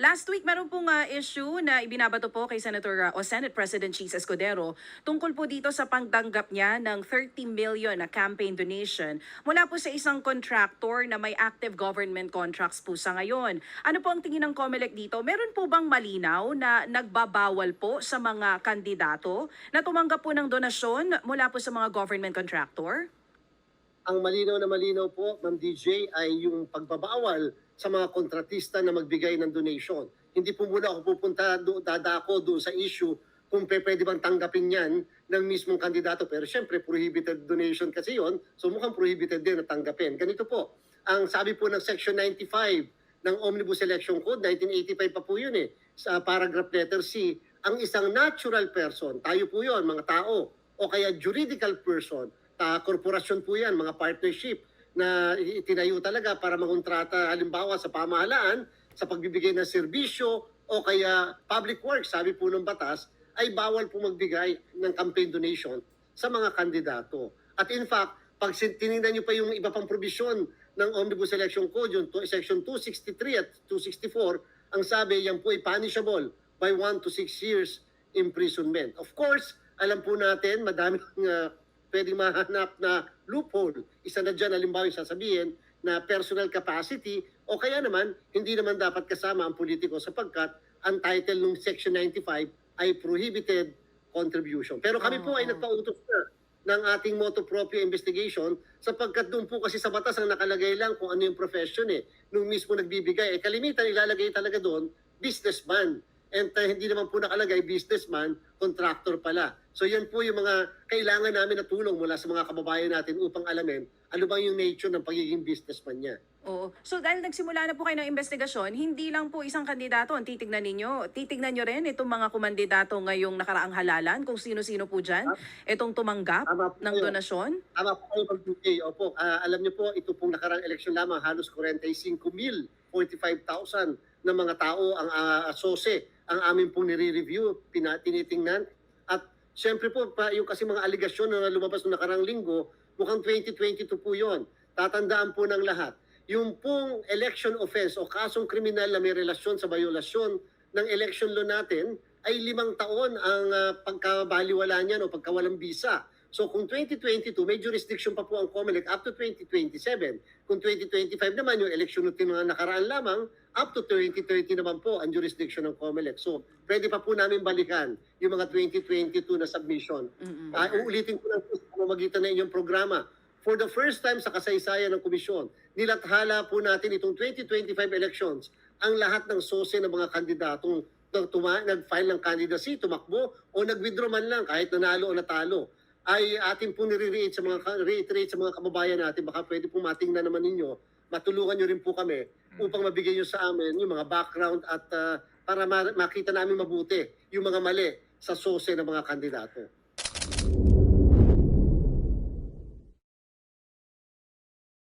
Last week, meron pong ah, issue na ibinabato po kay Senator ah, o Senate President Cheese Escudero tungkol po dito sa pagtanggap niya ng 30 million na campaign donation mula po sa isang contractor na may active government contracts po sa ngayon. Ano po ang tingin ng COMELEC dito? Meron po bang malinaw na nagbabawal po sa mga kandidato na tumanggap po ng donasyon mula po sa mga government contractor? Ang malinaw na malinaw po, Ma'am DJ, ay yung pagbabawal sa mga kontratista na magbigay ng donation. Hindi po muna ako pupunta, do, dadako doon sa issue kung pwede bang tanggapin yan ng mismong kandidato. Pero syempre, prohibited donation kasi yon so mukhang prohibited din na tanggapin. Ganito po, ang sabi po ng Section 95 ng Omnibus Election Code, 1985 pa po yun eh, sa paragraph letter C, ang isang natural person, tayo po yon mga tao, o kaya juridical person, ta korporasyon po yan, mga partnership na itinayo talaga para mangontrata halimbawa sa pamahalaan, sa pagbibigay ng serbisyo o kaya public works, sabi po ng batas, ay bawal po magbigay ng campaign donation sa mga kandidato. At in fact, pag tinignan niyo pa yung iba pang probisyon ng Omnibus Election Code, yung to- section 263 at 264, ang sabi yan po ay punishable by 1 to 6 years imprisonment. Of course, alam po natin, madaming uh, pwedeng mahanap na loophole. Isa na dyan, halimbawa yung sasabihin na personal capacity o kaya naman, hindi naman dapat kasama ang politiko sapagkat ang title ng Section 95 ay prohibited contribution. Pero kami po ay nagpautos na ng ating motu proprio investigation sapagkat doon po kasi sa batas ang nakalagay lang kung ano yung profession eh. Nung mismo nagbibigay, eh kalimitan ilalagay talaga doon, businessman. And uh, hindi naman po nakalagay businessman, contractor pala. So yan po yung mga kailangan namin na tulong mula sa mga kababayan natin upang alamin ano bang yung nature ng pagiging businessman niya. Oo. So dahil nagsimula na po kayo ng investigasyon, hindi lang po isang kandidato ang titignan ninyo. Titignan nyo rin itong mga kumandidato ngayong nakaraang halalan, kung sino-sino po dyan, itong tumanggap Tama po ng kayo. donasyon. Tama po kayo Opo, ah, alam niyo po, ito pong nakarang eleksyon lamang, halos 45 mil, 45,000 na mga tao ang uh, asose ang amin pong nire-review, tinitingnan. At syempre po, pa, yung kasi mga aligasyon na lumabas noong nakarang linggo, mukhang 2022 po yon. Tatandaan po ng lahat. Yung pong election offense o kasong kriminal na may relasyon sa violasyon ng election law natin ay limang taon ang uh, pagkabaliwala niyan o pagkawalang bisa. So kung 2022, may jurisdiction pa po ang COMELEC up to 2027. Kung 2025 naman, yung election natin na nakaraan lamang, up to 2030 naman po ang jurisdiction ng COMELEC. So pwede pa po namin balikan yung mga 2022 na submission. Mm-mm. Ah, uulitin ko lang po sa pamamagitan ng inyong programa. For the first time sa kasaysayan ng komisyon, nilathala po natin itong 2025 elections ang lahat ng sose ng mga kandidatong nag-file ng candidacy, tumakbo, o nag-withdraw man lang kahit nanalo o natalo ay atin po nire-reiterate sa mga reiterate sa mga kababayan natin baka pwede po matingnan naman ninyo matulungan nyo rin po kami upang mabigay nyo sa amin yung mga background at ah, para ma- makita namin mabuti yung mga mali sa sose ng mga kandidato.